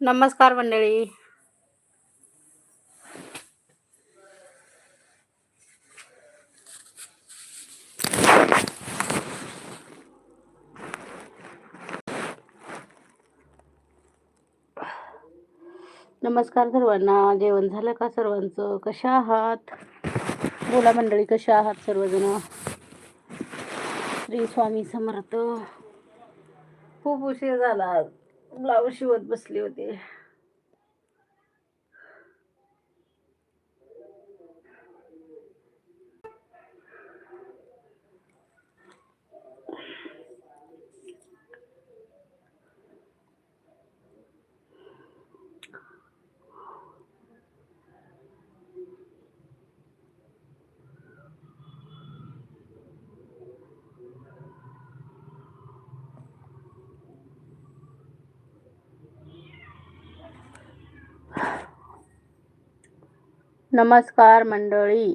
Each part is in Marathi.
नमस्कार मंडळी. नमस्कार सर्वांना. जेवण झालं का सर्वांचं? कशा आहात? बोला मंडळी कशा आहात सर्वजण? श्री स्वामी समर्थ. खूप उशीर झाला ब्लाऊज शिवत बसली होती. नमस्कार मंडळी.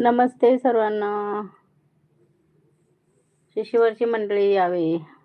नमस्ते सर्वांना. शिशिवरची मंडळी यावे.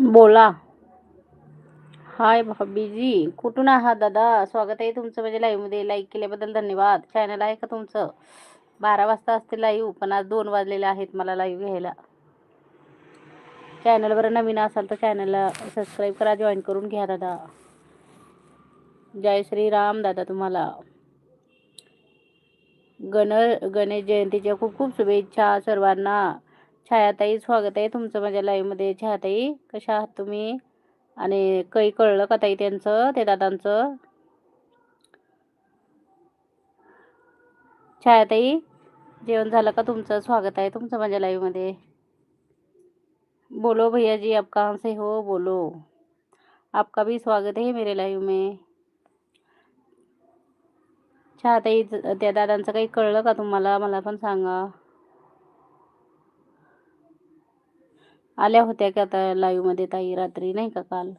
बोला. हाय भाभीजी. कुठून आहात दादा? स्वागत आहे तुमचं म्हणजे लाईव्हमध्ये लाईक केल्याबद्दल धन्यवाद. चॅनल आहे का तुमचं? बारा वाजता असते लाईव्ह पण आज दोन वाजलेले आहेत मला लाईव्ह घ्यायला. चॅनलवर नवीन असाल तर चॅनलला सबस्क्राईब करा जॉईन करून घ्या दादा. जय श्रीराम दादा तुम्हाला. गण गणेश जयंतीच्या खूप खूप शुभेच्छा सर्वांना. छायाताई स्वागत आहे तुमचं माझ्या लाईव्हमध्ये छायाताई कशा आहात तुम्ही? आणि काही कळलं का ताई त्यांचं ते दादांचं? छायाताई जेवण झालं का तुमचं? स्वागत आहे तुमचं माझ्या लाईव्हमध्ये बोलो भैया जी आप कहाँ से हो बोलो. आपका भी स्वागत है मेरे लाईव्ह में. छायाताई त्या दादांचं काही कळलं का तुम्हाला? मला पण सांगा. आल्या होत्या का आता लाईव्हमध्ये ताई रात्री नाही का काल?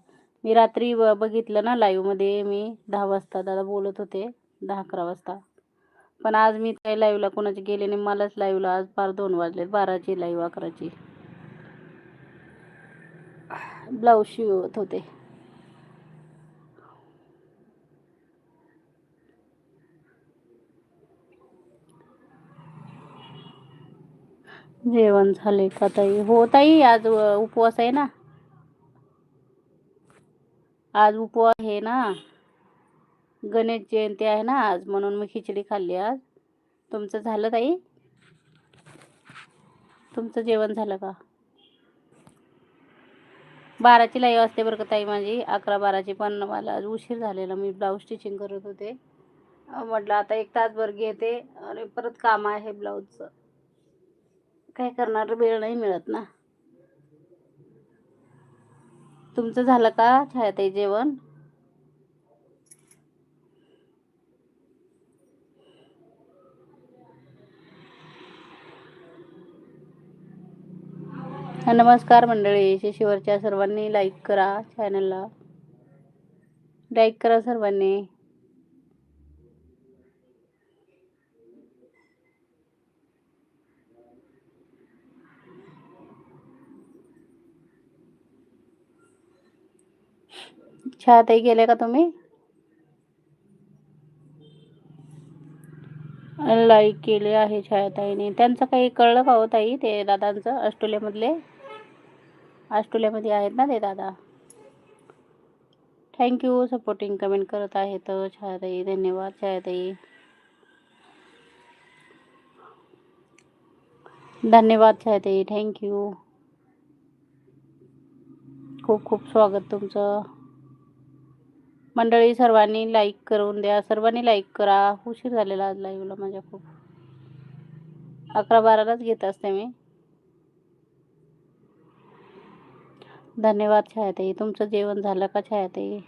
मी रात्री बघितलं ना लाईव्हमध्ये मी दहा वाजता दादा बोलत होते दहा अकरा वाजता. पण आज मी काही लाईव्हला कोणाचे गेले नाही मलाच लाईव्हला आज पार दोन वाजले बाराची लाईव्ह अकराची. ब्लाऊज शिवत होते. जेवण झाले का ताई? हो ताई आज उपवास आहे ना. आज उपवास आहे ना. गणेश जयंती आहे ना आज म्हणून मी खिचडी खाल्ली आज. तुमचं झालं ताई? तुमचं जेवण झालं का? बाराची लाईव्ह असते बरं का ताई माझी अकरा बाराची पण मला आज उशीर झालेला मी ब्लाऊज स्टिचिंग करत होते. म्हटलं आता एक तासभर घेते आणि परत काम आहे ब्लाऊजचं. काय करणार? वेळ नाही मिळत ना. तुमचं झालं का छायाताई जेवण? नमस्कार मंडळी. शिशीवरच्या सर्वांनी लाईक करा चॅनलला लाईक करा सर्वांनी. छायाताई गेले का तुम्ही? लाईक केले आहे छायाताईने. त्यांचं काही कळलं का हो ताई ते दादांचं? ऑस्ट्रेलियामधले? ऑस्ट्रेलियामध्ये आहेत ना ते दादा? थँक्यू सपोर्टिंग कमेंट करत आहेत छायाताई. धन्यवाद छायाताई. धन्यवाद छायाताई. थँक्यू खूप खूप स्वागत तुमचं. मंडळी सर्वांनी लाईक करून द्या. सर्वांनी लाईक करा. उशीर झालेला आज लाईव्हला माझ्या खूप. अकरा बारालाच घेत असते मी. धन्यवाद छायाताई. तुमचं जेवण झालं का छायाताई?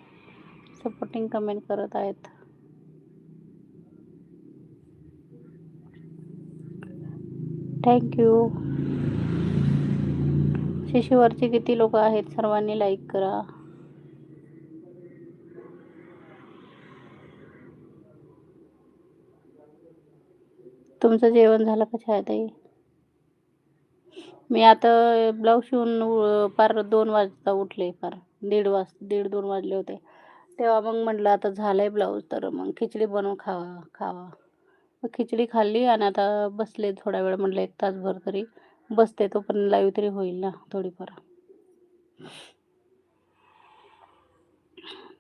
सपोर्टिंग कमेंट करत आहेत. थँक्यू शिशीवरचे किती लोक आहेत? सर्वांनी लाईक करा. तुमचं जेवण झालं का छायाताई? मी आता ब्लाऊज शिवून उ- दोन वाजता उठले फार दीड वाज दीड दोन वाजले होते. तेव्हा मग म्हटलं आता झालंय ब्लाऊज तर मग खिचडी बनवून खावा खावा. मग खिचडी खाल्ली आणि आता बसले थोडा वेळ म्हटलं एक तासभर तरी बसते तो पण लाईव्ह तरी होईल ना थोडीफार.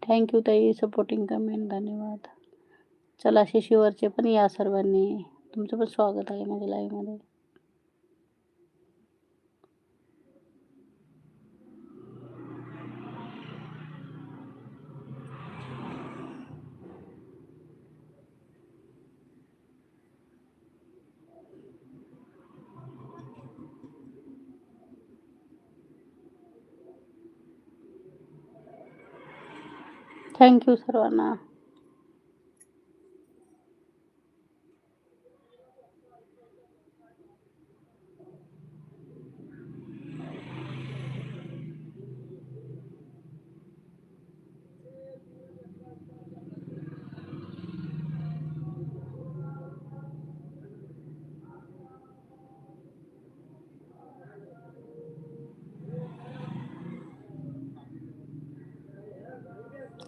थँक्यू ताई सपोर्टिंग कमेंट धन्यवाद. चला शिशीवरचे पण या सर्वांनी. तुमचं पण स्वागत आहे माझ्या लाईव्हमध्ये थँक्यू सर्वांना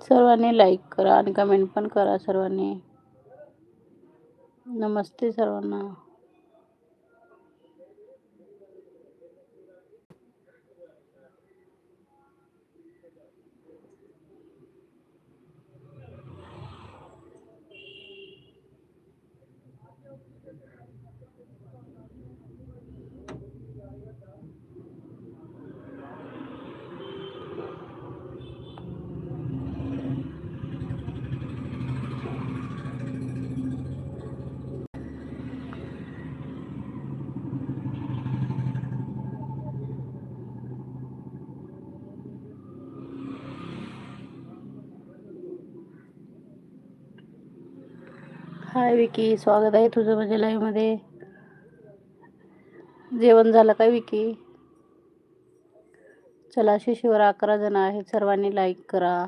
सर्वांनी लाईक करा आणि कमेंट पण करा सर्वांनी. नमस्ते सर्वांना. हाय विकी. स्वागत आहे तुझं म्हणजे माझ्या लाईव्हमध्ये जेवण झालं का विकी? चला शिशीवर अकरा जण आहेत. सर्वांनी लाईक करा.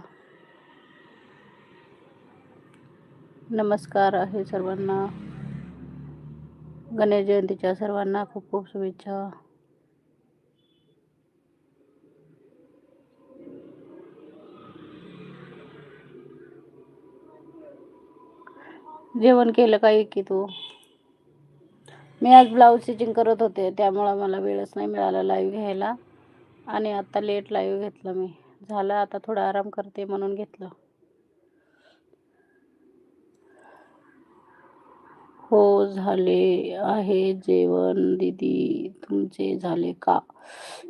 नमस्कार आहे सर्वांना. गणेश जयंतीच्या सर्वांना खूप खूप शुभेच्छा. जेवण केलं काय की तू? मी आज ब्लाऊज स्टिचिंग करत होते त्यामुळं मला वेळच नाही मिळाला लाईव्ह घ्यायला. आणि आता लेट लाईव्ह घेतलं मी. झालं आता थोडा आराम करते म्हणून घेतलं. हो झाले आहे जेवण. दीदी तुमचे झाले का?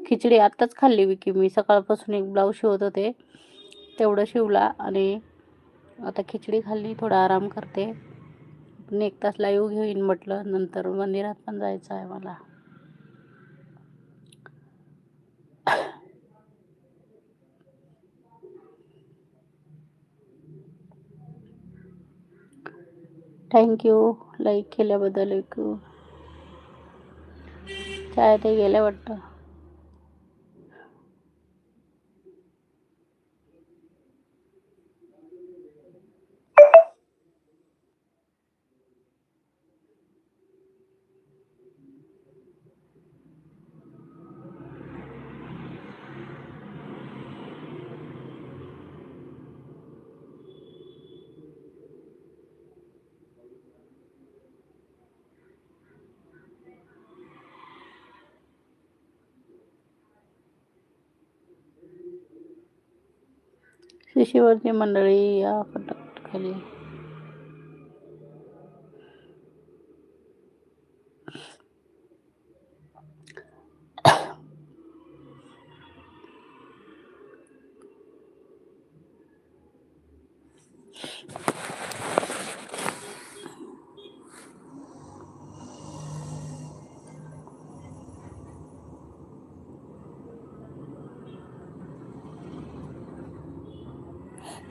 खिचडी आत्ताच खाल्ली विकी मी. सकाळपासून एक ब्लाऊज शिवत होते. तेवढं शिवला आणि आता खिचडी खाल्ली थोडा आराम करते. पण एक तास लाईव्ह घेईन म्हटलं नंतर मंदिरात पण जायचं आहे मला. थँक्यू लाईक केल्याबद्दल एक काय ते गेलं वाटतं. शिशीवरती मंडळी या फटाखाली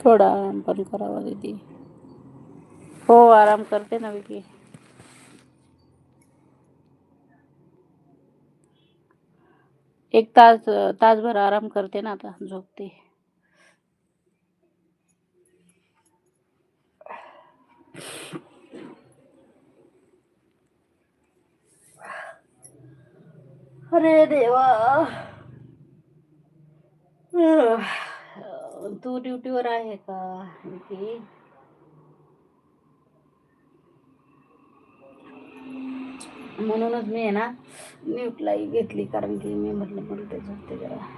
थोडा आराम पण करावा दीदी. हो आराम करते ना विकी. एक तास तासभर आराम करते ना आता झोपते. अरे देवा. तू ड्युटीवर आहे का की म्हणूनच मी आहे ना म्यूटलाही घेतली कारण की मी म्हटलं मला ते जरा.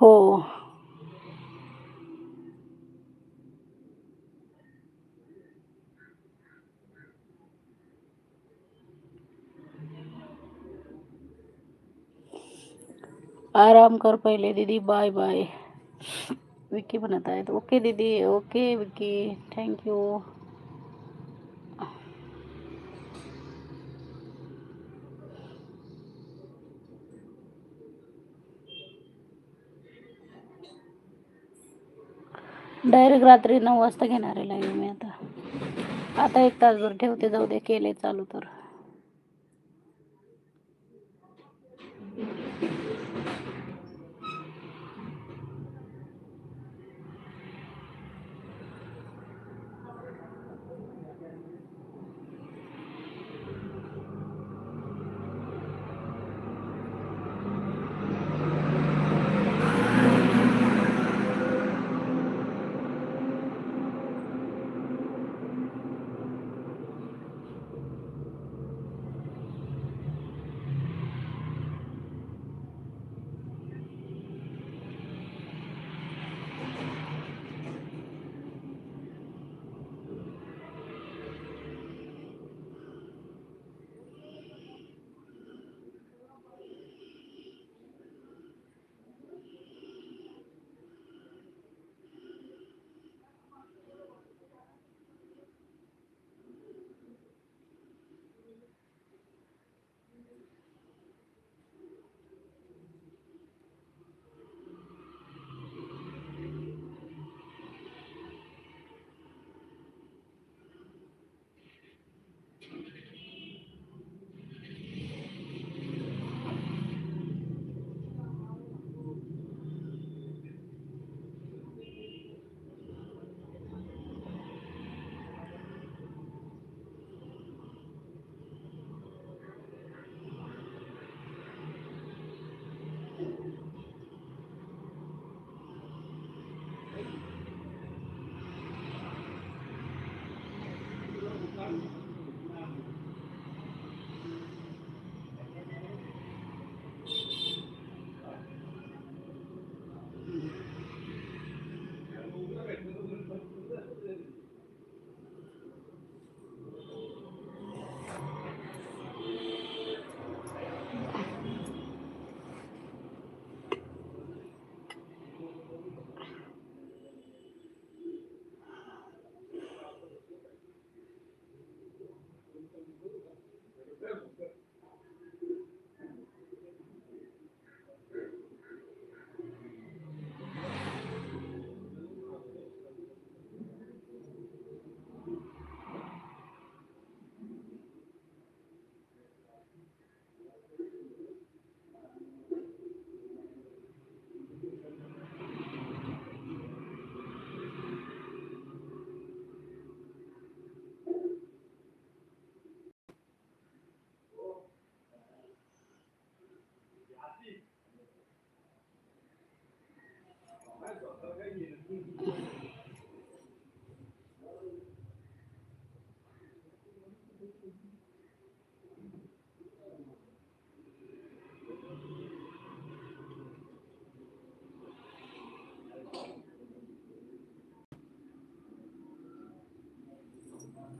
हो। आराम कर पहिले दीदी। बाय बाय विकी म्हणत आहेत ओके दीदी ओके विकी थँक्यू डायरेक्ट रात्री नऊ वाजता घेणार आहे लाईव्ह मी आता. आता एक तासभर ठेवते जाऊ दे केले चालू तर. Amen.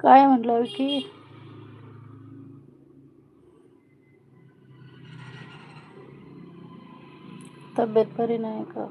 काय म्हटलं की तब्येत बरी नाही का?